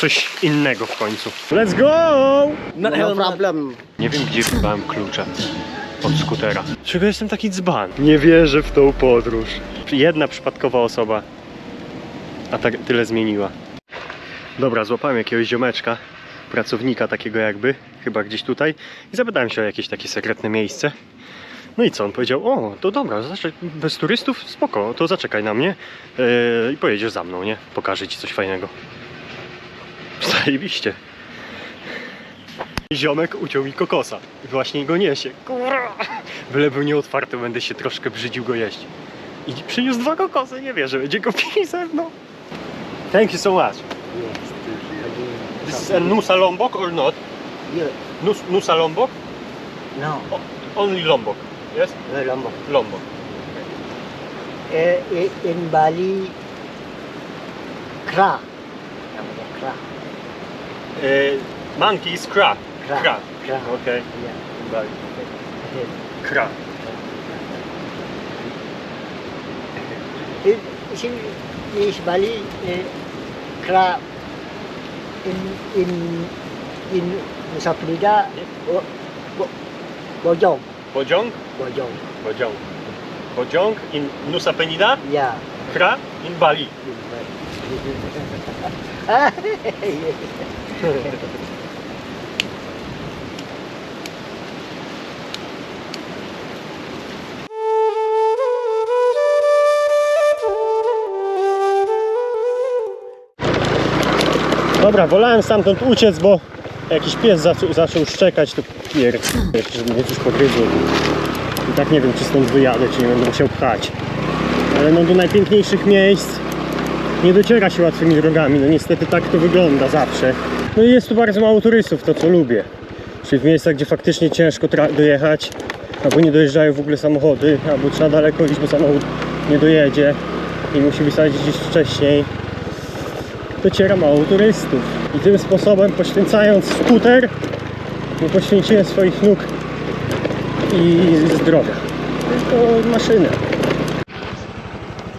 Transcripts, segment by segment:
coś innego w końcu. Let's go! No problem. Nie wiem, gdzie wybałem klucze od skutera. Czego jestem taki dzban? Nie wierzę w tą podróż. Jedna przypadkowa osoba, a tak tyle zmieniła. Dobra, złapałem jakiegoś ziomeczka, pracownika takiego jakby, chyba gdzieś tutaj i zapytałem się o jakieś takie sekretne miejsce. No i co? On powiedział, o, to dobra, bez turystów? Spoko, to zaczekaj na mnie yy, i pojedziesz za mną, nie? Pokażę ci coś fajnego. Zajebiście. Ziomek uciął mi kokosa. I właśnie go niesie. Kurwa! Byle był nieotwarty, będę się troszkę brzydził go jeść. I przyniósł dwa kokosy, nie wierzę, będzie go pili ze mną. Thank you so much. This is a Nusa Lombok or not? Yeah. Nus, Nusa Lombok? No, Only Lombok. Yes? no Lombok. Lombok. Eh, i- in Bali, Kra. Kra. Uh, monkey is kra. Kra. Kra. Kra. Okay. Yeah. Bye. Kra. In, in, in Bali, eh, Kra. In in in Nusa Penida, Bo- Bo- Bojong. Bojong? Bojong. Bojong. Bojong in Nusa Penida. Yeah. Kra in Bali. in Bali. Dobra, wolałem stamtąd uciec, bo jakiś pies zaczął, zaczął szczekać, to pier... żeby mnie coś pogryzło. I tak nie wiem, czy stąd wyjadę, czy nie będę musiał pchać. Ale no do najpiękniejszych miejsc nie dociera się łatwymi drogami. No niestety tak to wygląda zawsze. No i jest tu bardzo mało turystów, to co lubię. Czyli w miejscach, gdzie faktycznie ciężko dojechać, albo nie dojeżdżają w ogóle samochody, albo trzeba daleko iść, bo samochód nie dojedzie i musi wysadzić gdzieś wcześniej dociera mało turystów. I tym sposobem poświęcając skuter, nie poświęciłem swoich nóg i zdrowia. Tylko maszynę.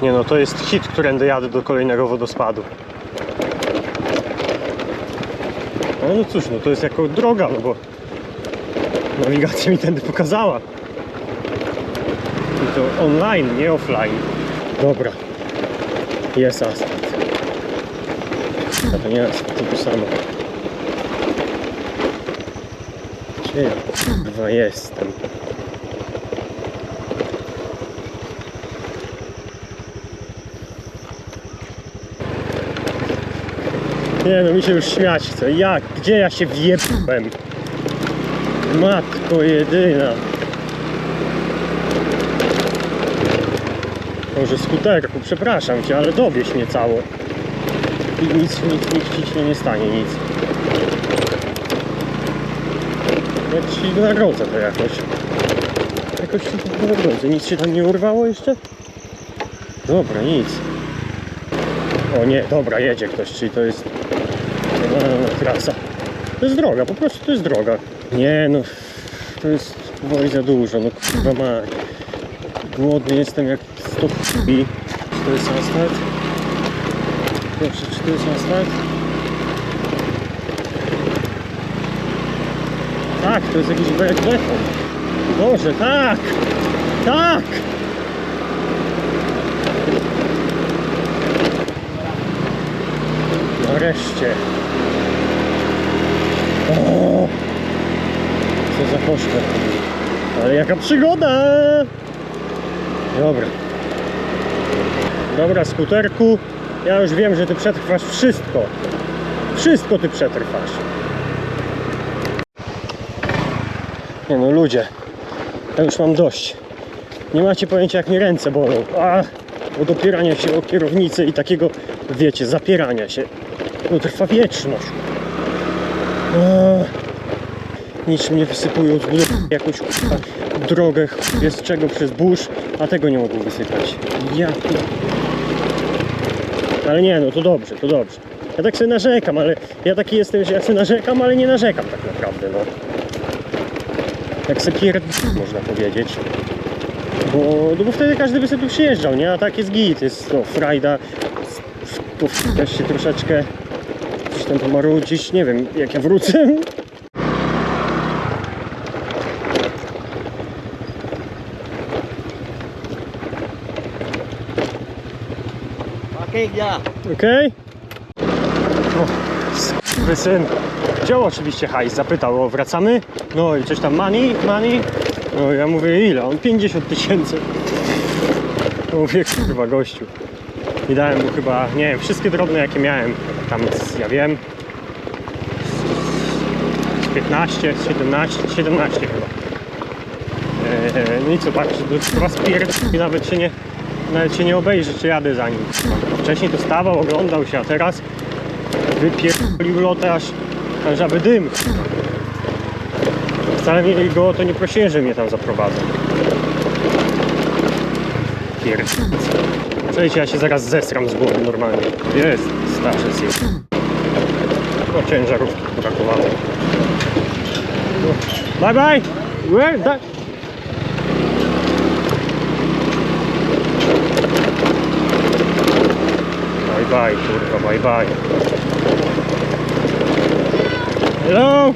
Nie no, to jest hit, którędy jadę do kolejnego wodospadu. No, no cóż, no to jest jako droga, no bo nawigacja mi tędy pokazała. I to online, nie offline. Dobra, jest asfalt. A to nie jest to samo. Gdzie ja jestem? Nie no, mi się już śmiać chce. Jak? Gdzie ja się wjebłem? Matko jedyna. Może skuterku, przepraszam cię, ale dowieź mnie cało. I nic, nic, nic ci się nie stanie, nic. Ja ci nagrodzę to jakoś. Jakoś ci to nagrodzę. Nic się tam nie urwało jeszcze? Dobra, nic. O nie, dobra, jedzie ktoś, czyli to jest normalna trasa. To jest droga, po prostu to jest droga. Nie no, to jest woj za dużo, no kurwa ma. Głodny jestem jak 100 chwili. Czy to jest asfalt? Proszę, czy to jest asfalt? Tak, to jest jakiś be- beton. Boże, tak! Tak! Nareszcie. O! Poszło. Ale jaka przygoda! Dobra. Dobra, skuterku. Ja już wiem, że ty przetrwasz wszystko. Wszystko ty przetrwasz. Nie no, ludzie. Ja już mam dość. Nie macie pojęcia, jak mi ręce bolą. A, od opierania się o kierownicę i takiego, wiecie, zapierania się. To trwa wieczność. A, nic mnie wysypują z budowy jakąś drogę, jest czego przez burz, a tego nie mogą wysypać. Ja ale nie, no to dobrze, to dobrze. Ja tak sobie narzekam, ale ja taki jestem, że ja sobie narzekam, ale nie narzekam tak naprawdę, no. Jak sobie pierd... można powiedzieć. Bo, no bo wtedy każdy by sobie tu przyjeżdżał, nie? A tak jest git, jest to frajda, to też się troszeczkę Gdzieś tam pomarudzić, nie wiem, jak ja wrócę. Ja. Okej? Okay? syn. Wziął oczywiście hajs, zapytał, o wracamy? No i coś tam, money, money? No ja mówię, ile? On 50 tysięcy. Mówię, kurwa, gościu. I dałem mu chyba, nie wiem, wszystkie drobne jakie miałem. Tam, ja wiem, z 15, z 17, 17 chyba. Eee, no i co, patrz, do was pierd... i nawet się nie, nawet się nie obejrzy, czy jadę za nim. Wcześniej to stawał, oglądał się, a teraz wypierdolił lotę aż, aż aby dym. Wcale mnie, go o to nie prosiłem, że mnie tam zaprowadzą. Pierd... Słuchajcie, ja się zaraz zesram z głowy normalnie. Jest, starzec jest. No ciężarówki brakowało. Bye bye! Where? Da- Bye kurwa, bye bye. Hello?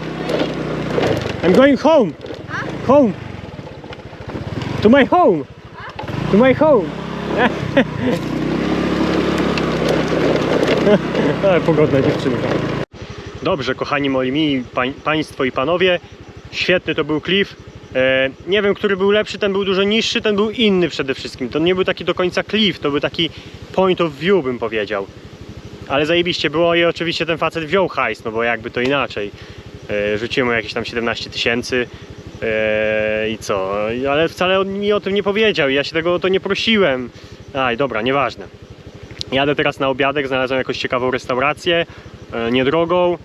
I'm going home. Home. To my home. To my home. Ale pogodna dziewczynka. Dobrze, kochani moi mili pań, państwo i panowie. Świetny to był klif. E, nie wiem, który był lepszy, ten był dużo niższy, ten był inny przede wszystkim. To nie był taki do końca klif, to był taki point of view, bym powiedział. Ale zajebiście było i oczywiście ten facet wziął hajs, no bo jakby to inaczej. E, rzuciłem mu jakieś tam 17 tysięcy e, i co, ale wcale on mi o tym nie powiedział ja się tego o to nie prosiłem. Aj, dobra, nieważne. Jadę teraz na obiadek, znalazłem jakąś ciekawą restaurację, niedrogą.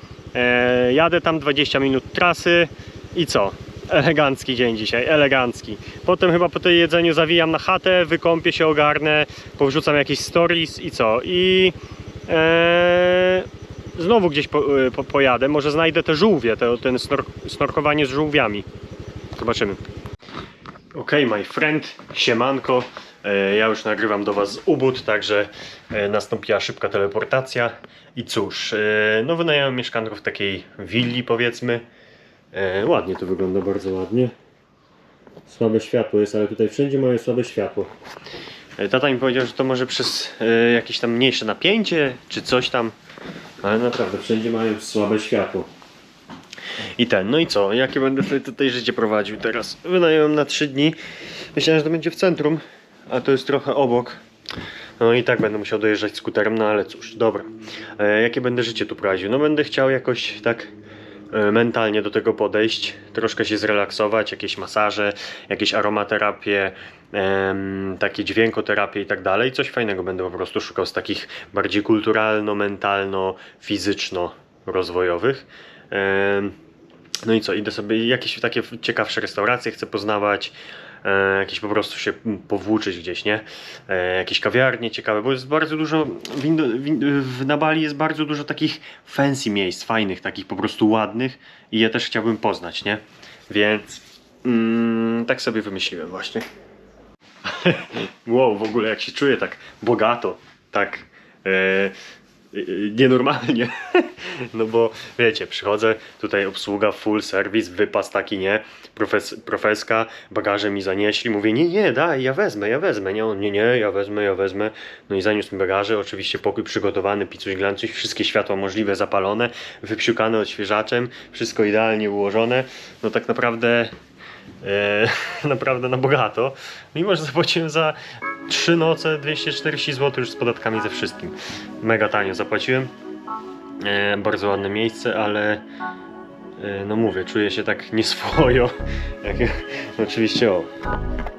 Jadę tam 20 minut trasy i co? Elegancki dzień dzisiaj, elegancki. Potem chyba po tej jedzeniu zawijam na chatę, wykąpię się, ogarnę, powrzucam jakieś stories i co? I e, znowu gdzieś po, e, po, pojadę, może znajdę te żółwie, te, ten snor, snorkowanie z żółwiami. Zobaczymy. Okej, my friend, siemanko. E, Ja już nagrywam do Was z Ubud, także e, nastąpiła szybka teleportacja. I cóż, e, no wynająłem mieszkanko w takiej willi powiedzmy. E, Ładnie to wygląda, bardzo ładnie. Słabe światło jest, ale tutaj wszędzie mamy słabe światło. E, Tata mi powiedział, że to może przez e, jakieś tam mniejsze napięcie, czy coś tam. Ale naprawdę, wszędzie mają słabe światło. I ten, no i co? Jakie będę sobie tutaj życie prowadził teraz? Wynająłem na 3 dni. Myślałem, że to będzie w centrum, a to jest trochę obok. No i tak będę musiał dojeżdżać skuterem, no ale cóż, dobra. E, jakie będę życie tu prowadził? No będę chciał jakoś tak mentalnie do tego podejść, troszkę się zrelaksować, jakieś masaże, jakieś aromaterapie, takie dźwiękoterapie i tak dalej. Coś fajnego będę po prostu szukał z takich bardziej kulturalno, mentalno, fizyczno rozwojowych. No i co, idę sobie jakieś takie ciekawsze restauracje chcę poznawać, e, jakieś po prostu się powłóczyć gdzieś, nie? E, jakieś kawiarnie ciekawe, bo jest bardzo dużo, w, Indo, w, Ind- w, na Bali jest bardzo dużo takich fancy miejsc, fajnych, takich po prostu ładnych i je też chciałbym poznać, nie? Więc mm, tak sobie wymyśliłem właśnie. wow, w ogóle jak się czuję tak bogato, tak e, e, nienormalnie. no bo wiecie, przychodzę, tutaj obsługa, full service, wypas taki, nie? Profes, profeska, bagaże mi zanieśli, mówię, nie, nie, daj, ja wezmę, ja wezmę, nie? On, nie, nie, ja wezmę, ja wezmę. No i zaniósł mi bagaże, oczywiście pokój przygotowany, picuś glancuś, wszystkie światła możliwe zapalone, wypsiukane odświeżaczem, wszystko idealnie ułożone. No tak naprawdę naprawdę na bogato. Mimo, że zapłaciłem za 3 noce 240 zł już z podatkami ze wszystkim. Mega tanio zapłaciłem. E, bardzo ładne miejsce, ale e, no mówię, czuję się tak nieswojo. Jak, oczywiście o.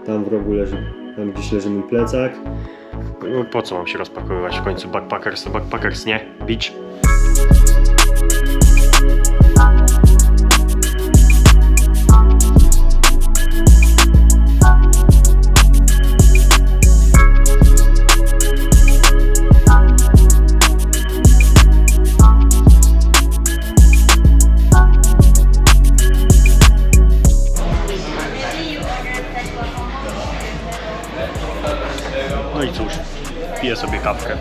Tam w rogu leży, tam gdzieś leży mój plecak. No, po co mam się rozpakowywać w końcu? Backpackers to backpackers, nie? Beach. Kawkę.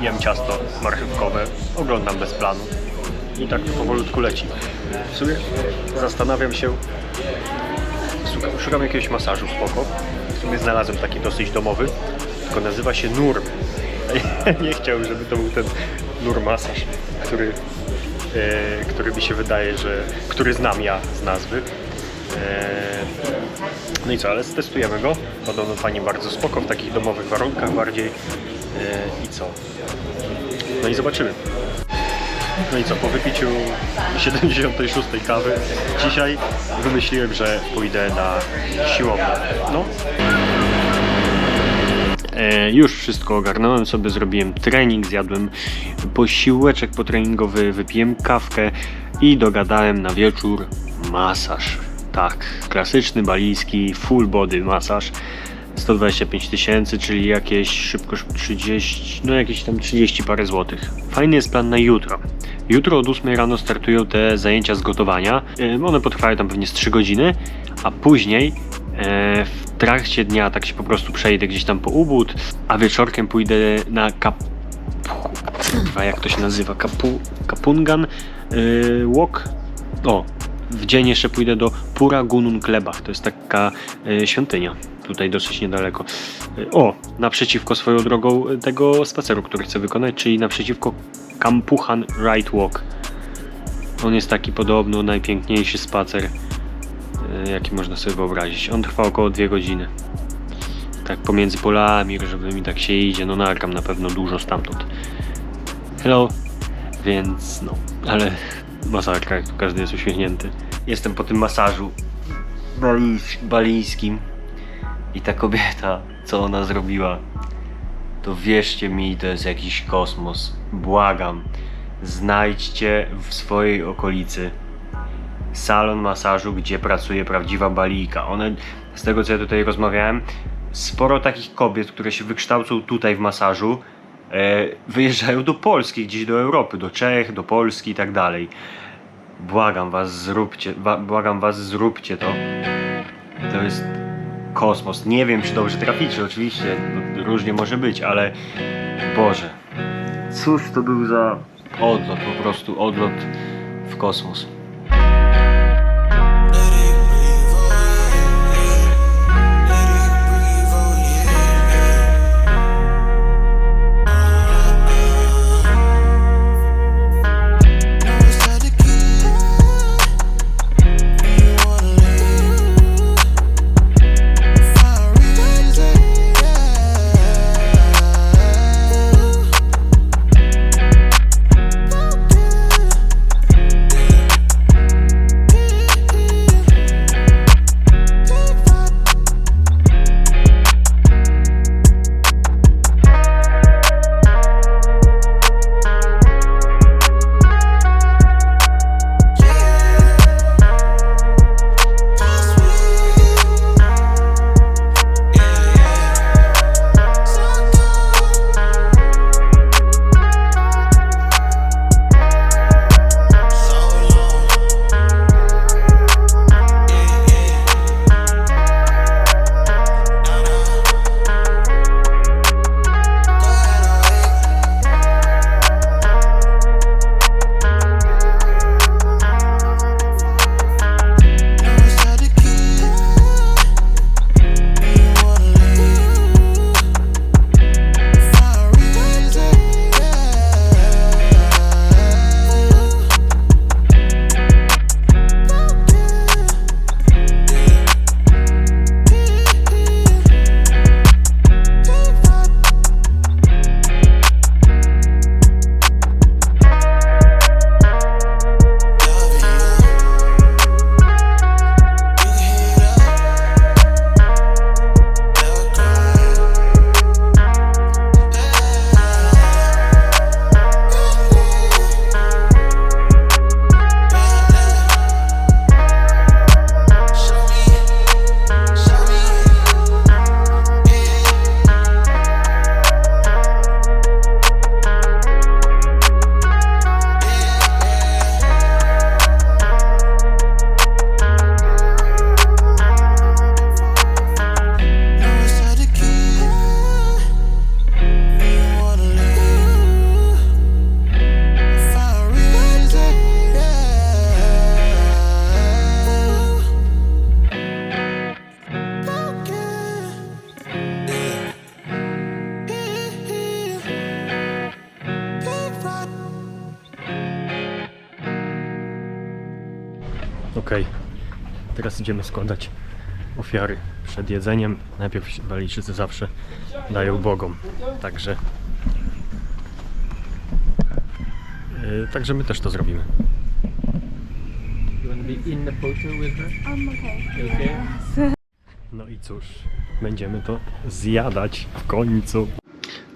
Jem ciasto. marchewkowe. Oglądam bez planu. I tak powolutku leci. W sumie zastanawiam się, szukam, szukam jakiegoś masażu spoko. W sumie znalazłem taki dosyć domowy, tylko nazywa się Nurm. Nie chciałbym, żeby to był ten Nur masaż, który, e, który mi się wydaje, że który znam ja z nazwy. E, no i co, ale stestujemy go. Podobno pani bardzo spoko w takich domowych warunkach bardziej. E, I co? No i zobaczymy. No i co, po wypiciu 76 kawy dzisiaj wymyśliłem, że pójdę na siłownię. No. E, już wszystko ogarnąłem sobie, zrobiłem trening, zjadłem posiłeczek potreningowy, wypiłem kawkę i dogadałem na wieczór masaż. Tak, klasyczny balijski full body masaż. 125 tysięcy, czyli jakieś szybko 30, no jakieś tam 30 parę złotych. Fajny jest plan na jutro. Jutro od 8 rano startują te zajęcia z gotowania. One potrwają tam pewnie z 3 godziny, a później e, w trakcie dnia tak się po prostu przejdę gdzieś tam po ubód, a wieczorkiem pójdę na kap... Jak to się nazywa? Kapu... Kapungan y, Walk? O, w dzień jeszcze pójdę do Pura Gunun Klebach. To jest taka y, świątynia. Tutaj dosyć niedaleko. Y, O, naprzeciwko swoją drogą y, tego spaceru, który chcę wykonać, czyli naprzeciwko Kampuchan Right Walk. On jest taki podobno najpiękniejszy spacer, jaki można sobie wyobrazić. On trwa około 2 godziny. Tak pomiędzy polami, żeby mi tak się idzie, no nagram na pewno dużo stamtąd. Hello. Więc no, ale masakra, jak tu każdy jest uśmiechnięty. Jestem po tym masażu balijs- balijskim i ta kobieta, co ona zrobiła, to wierzcie mi, to jest jakiś kosmos. Błagam, znajdźcie w swojej okolicy salon masażu, gdzie pracuje prawdziwa balijka. One, z tego co ja tutaj rozmawiałem, sporo takich kobiet, które się wykształcą tutaj w masażu, wyjeżdżają do Polski, gdzieś do Europy, do Czech, do Polski i tak dalej. Błagam was, zróbcie, błagam was, zróbcie to. To jest kosmos. Nie wiem, czy dobrze traficie, oczywiście, no, różnie może być, ale Boże, cóż to był za odlot, po prostu odlot w kosmos. Teraz idziemy składać ofiary przed jedzeniem. Najpierw Walijczycy zawsze dają Bogom, także yy, także my też to zrobimy. You want to be in the photo with her? Um, okay. Okay. No i cóż, będziemy to zjadać w końcu.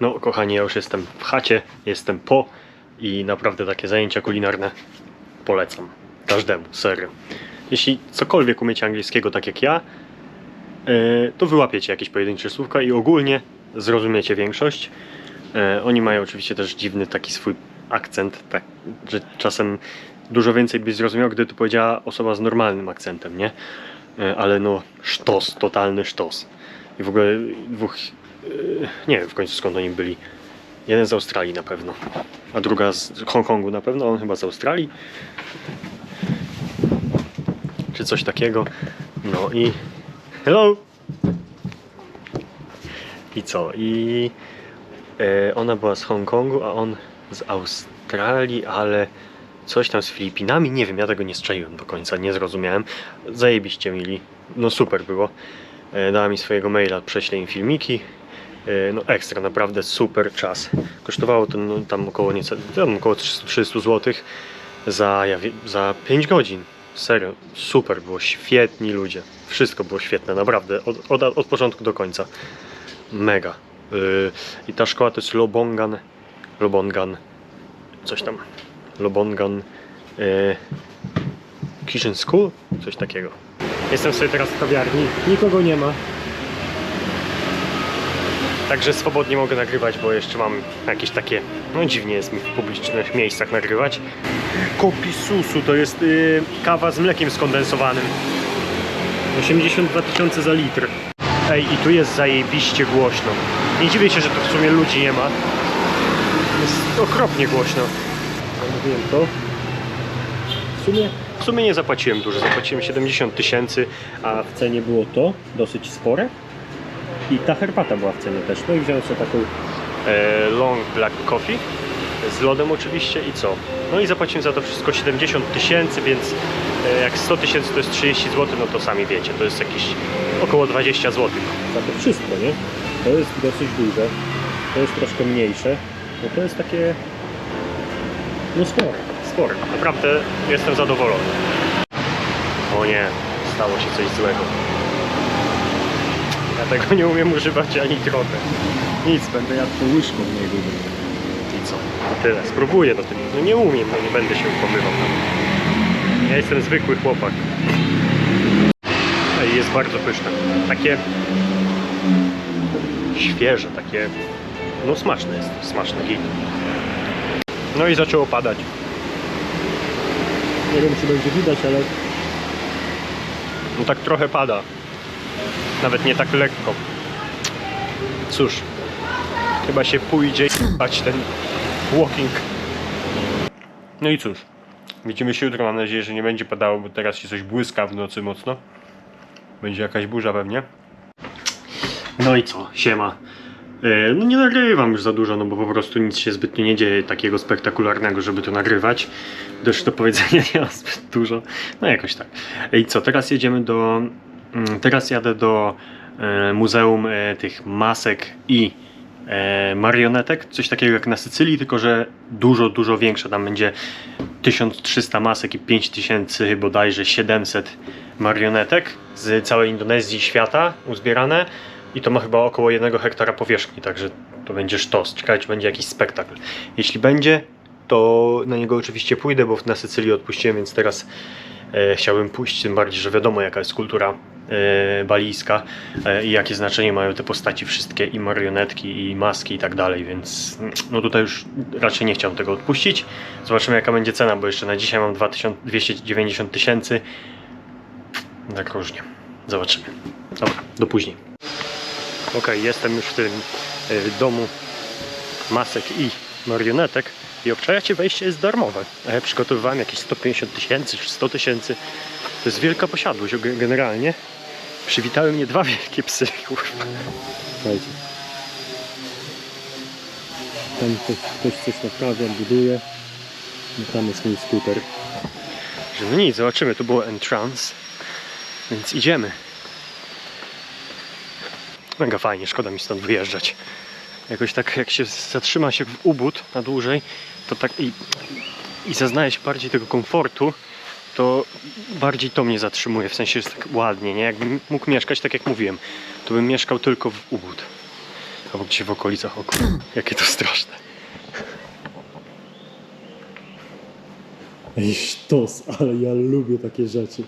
No, kochani, ja już jestem w chacie, jestem po i naprawdę takie zajęcia kulinarne polecam każdemu, serio. Jeśli cokolwiek umiecie angielskiego tak jak ja, yy, to wyłapiecie jakieś pojedyncze słówka i ogólnie zrozumiecie większość. Yy, Oni mają oczywiście też dziwny taki swój akcent, tak, że czasem dużo więcej byś zrozumiał, gdy to powiedziała osoba z normalnym akcentem, nie? E, ale no sztos, totalny sztos. I w ogóle dwóch, e, nie wiem w końcu skąd oni byli. Jeden z Australii na pewno, a druga z Hongkongu na pewno, on chyba z Australii. Czy coś takiego. No i hello! I co? I e, ona była z Hongkongu, a on z Australii, ale coś tam z Filipinami, nie wiem, ja tego nie strzeliłem do końca, nie zrozumiałem. Zajebiście mili, no super było. E, Dała mi swojego maila, prześlę im filmiki. E, No ekstra, naprawdę super czas. Kosztowało to no, tam około nieco, tam około 300 zł za, ja wie- za 5 godzin. Serio, super było, świetni ludzie. Wszystko było świetne, naprawdę, od, od, od początku do końca. Mega. Yy, I ta szkoła to jest Lobongan, Lobongan, coś tam. Lobongan e, Kitchen School? Coś takiego. Jestem sobie teraz w kawiarni, nikogo nie ma. Także swobodnie mogę nagrywać, bo jeszcze mam jakieś takie, no dziwnie jest mi w publicznych miejscach nagrywać. Kopi Susu to jest y, kawa z mlekiem skondensowanym. 82 tysiące za litr. Ej, i tu jest zajebiście głośno. Nie dziwię się, że tu w sumie ludzi nie ma. Jest okropnie głośno. Zamówiłem to. W sumie, w sumie nie zapłaciłem dużo, zapłaciłem 70 tysięcy, a w cenie było to dosyć spore. I ta herbata była w cenie też. No i wziąłem sobie taką e, long black coffee z lodem oczywiście i co? No i zapłaciłem za to wszystko 70 tysięcy, więc e, jak 100 tysięcy to jest 30 zł, no to sami wiecie, to jest jakieś około 20 zł. Za to wszystko, nie? To jest dosyć duże, to jest troszkę mniejsze, no to jest takie no spore, spore. Naprawdę jestem zadowolony. O nie, stało się coś złego. Ja tego nie umiem używać ani trochę. Nic, będę jadł tą łyżką mojego I co? Tyle. Spróbuję tego. No nie umiem, no nie będę się upomywał. Ja jestem zwykły chłopak. Ej, jest bardzo pyszne. Takie świeże, takie no smaczne jest, smaczne git. No i zaczęło padać. Nie wiem czy będzie widać, ale no tak trochę pada. Nawet nie tak lekko. Cóż, chyba się pójdzie bać ten walking. No i cóż, widzimy się jutro. Mam nadzieję, że nie będzie padało, bo teraz się coś błyska w nocy mocno. Będzie jakaś burza pewnie. No i co, siema. E, No nie nagrywam już za dużo, no bo po prostu nic się zbytnio nie dzieje takiego spektakularnego, żeby to nagrywać. Też do powiedzenia nie mam zbyt dużo. No jakoś tak. I co, teraz jedziemy do... mm, Teraz jadę do e, Muzeum e, tych masek i e, marionetek. Coś takiego jak na Sycylii, tylko że dużo, dużo większe. Tam będzie 1300 masek i 5000 bodajże 700 marionetek z całej Indonezji świata uzbierane. I to ma chyba około 1 hektara powierzchni, także to będzie sztos. Ciekawe, czy będzie jakiś spektakl. Jeśli będzie, to na niego oczywiście pójdę, bo na Sycylii odpuściłem, więc teraz e, chciałbym pójść, tym bardziej, że wiadomo jaka jest kultura balijska e, i jakie znaczenie mają te postaci wszystkie i marionetki i maski i tak dalej, więc no tutaj już raczej nie chciałem tego odpuścić. Zobaczymy jaka będzie cena, bo jeszcze na dzisiaj mam 2290 tysięcy. Tak różnie. Zobaczymy. Dobra, do później. Ok, jestem już w tym y, domu masek i marionetek i obczajacie wejście jest darmowe. Ja przygotowywałem jakieś 150 tysięcy czy 100 tysięcy. To jest wielka posiadłość ge- generalnie. Przywitały mnie dwa wielkie psy, kurwa. Słuchajcie. Tam ktoś, ktoś coś naprawia, buduje. No tam jest mój skuter. Także no nic, zobaczymy. Tu było entrance, więc idziemy. Mega fajnie, szkoda mi stąd wyjeżdżać. Jakoś tak jak się zatrzyma się w ubód na dłużej, to tak i, i zaznaje się bardziej tego komfortu, to bardziej to mnie zatrzymuje, w sensie jest tak ładnie, nie? Jakbym mógł mieszkać, tak jak mówiłem, to bym mieszkał tylko w ubód. Albo gdzieś w okolicach oku. Jakie to straszne. Ej, sztos, ale ja lubię takie rzeczy.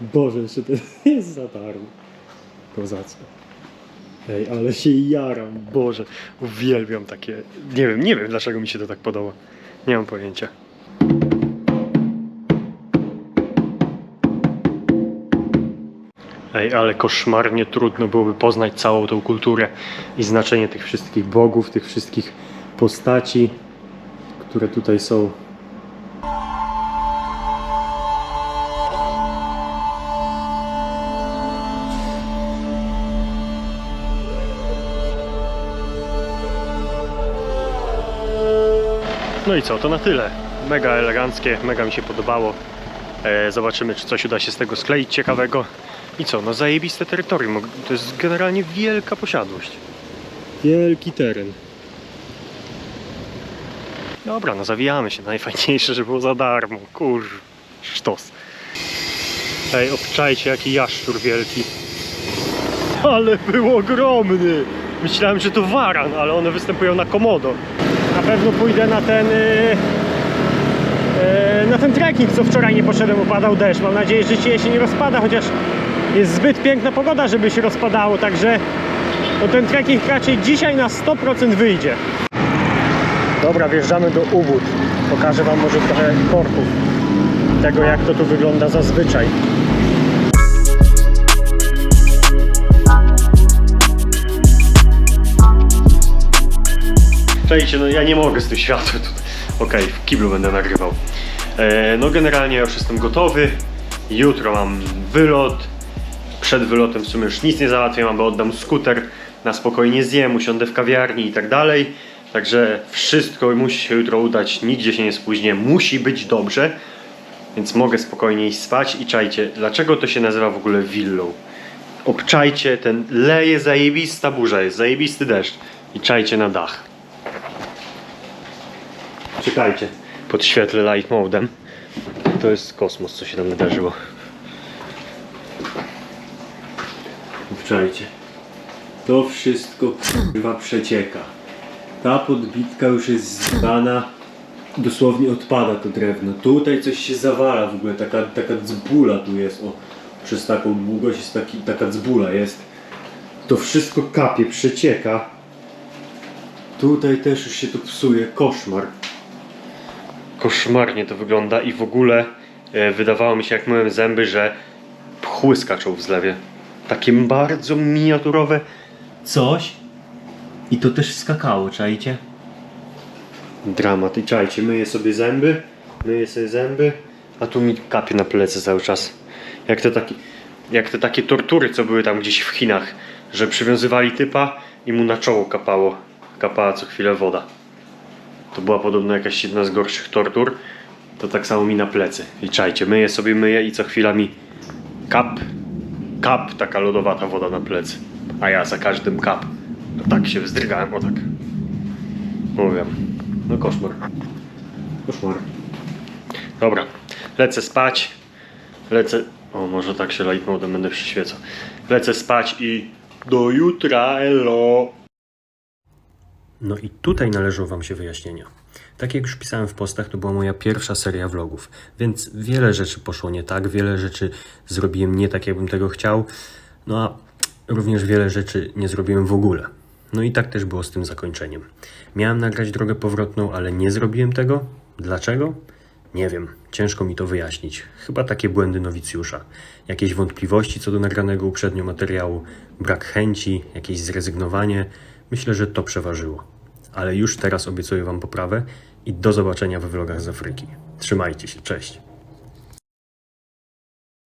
Boże, jeszcze to jest za darmo. Kozacko. Ej, ale się jaram, Boże. Uwielbiam takie... Nie wiem, nie wiem dlaczego mi się to tak podoba. Nie mam pojęcia. Ej, ale koszmarnie trudno byłoby poznać całą tą kulturę i znaczenie tych wszystkich bogów, tych wszystkich postaci, które tutaj są. No i co, to na tyle. Mega eleganckie, mega mi się podobało. E, zobaczymy, czy coś uda się z tego skleić ciekawego. I co, no zajebiste terytorium. To jest generalnie wielka posiadłość. Wielki teren. Dobra, no zawijamy się. Najfajniejsze, że było za darmo. Kur... sztos. Ej, obczajcie, jaki jaszczur wielki. Ale był ogromny! Myślałem, że to waran, ale one występują na komodo. Na pewno pójdę na ten... Yy... Na ten trekking, co wczoraj nie poszedłem, upadał deszcz. Mam nadzieję, że dzisiaj się nie rozpada, chociaż jest zbyt piękna pogoda, żeby się rozpadało, także no ten trekking raczej dzisiaj na 100% wyjdzie. Dobra, wjeżdżamy do Ubud. Pokażę Wam może trochę korków tego, jak to tu wygląda zazwyczaj. Czekajcie, no ja nie mogę z tym światłem tutaj. Okej, w kiblu będę nagrywał. E, no generalnie już jestem gotowy. Jutro mam wylot. Przed wylotem w sumie już nic nie załatwiam, bo oddam skuter. Na spokojnie zjem, usiądę w kawiarni i tak dalej. Także wszystko musi się jutro udać, nigdzie się nie spóźnię, musi być dobrze. Więc mogę spokojnie iść spać i czajcie, dlaczego to się nazywa w ogóle willą? Obczajcie, ten leje zajebista burza, jest zajebisty deszcz. I czajcie na dach. Czekajcie, podświetlę light modem. To jest kosmos, co się tam wydarzyło. Wczajcie. To wszystko chyba przecieka. Ta podbitka już jest zdana. Dosłownie odpada to drewno. Tutaj coś się zawala w ogóle. Taka, taka dzbula tu jest. O, przez taką długość jest taki, taka dzbula jest. To wszystko kapie, przecieka. Tutaj też już się to psuje. Koszmar. Koszmarnie to wygląda i w ogóle e, wydawało mi się jak myłem zęby, że pchły skaczą w zlewie. Takie bardzo miniaturowe coś i to też skakało, czajcie? Dramat i czajcie, myję sobie zęby, myję sobie zęby, a tu mi kapie na plecy cały czas. Jak te, takie, jak te takie tortury, co były tam gdzieś w Chinach, że przywiązywali typa i mu na czoło kapało, kapała co chwilę woda. To była podobno jakaś jedna z gorszych tortur. To tak samo mi na plecy. I czajcie, myję sobie, myję i co chwila mi kap, kap, taka lodowata woda na plecy. A ja za każdym kap. No tak się wzdrygałem, o tak. Mówię. No koszmar. Koszmar. Dobra, lecę spać. Lecę... O, może tak się light modem będę przyświecał. Lecę spać i do jutra, elo. No i tutaj należą Wam się wyjaśnienia. Tak jak już pisałem w postach, to była moja pierwsza seria vlogów, więc wiele rzeczy poszło nie tak, wiele rzeczy zrobiłem nie tak, jakbym tego chciał, no a również wiele rzeczy nie zrobiłem w ogóle. No i tak też było z tym zakończeniem. Miałem nagrać drogę powrotną, ale nie zrobiłem tego. Dlaczego? Nie wiem, ciężko mi to wyjaśnić. Chyba takie błędy nowicjusza. Jakieś wątpliwości co do nagranego uprzednio materiału, brak chęci, jakieś zrezygnowanie. Myślę, że to przeważyło. Ale już teraz obiecuję Wam poprawę i do zobaczenia we vlogach z Afryki. Trzymajcie się, cześć!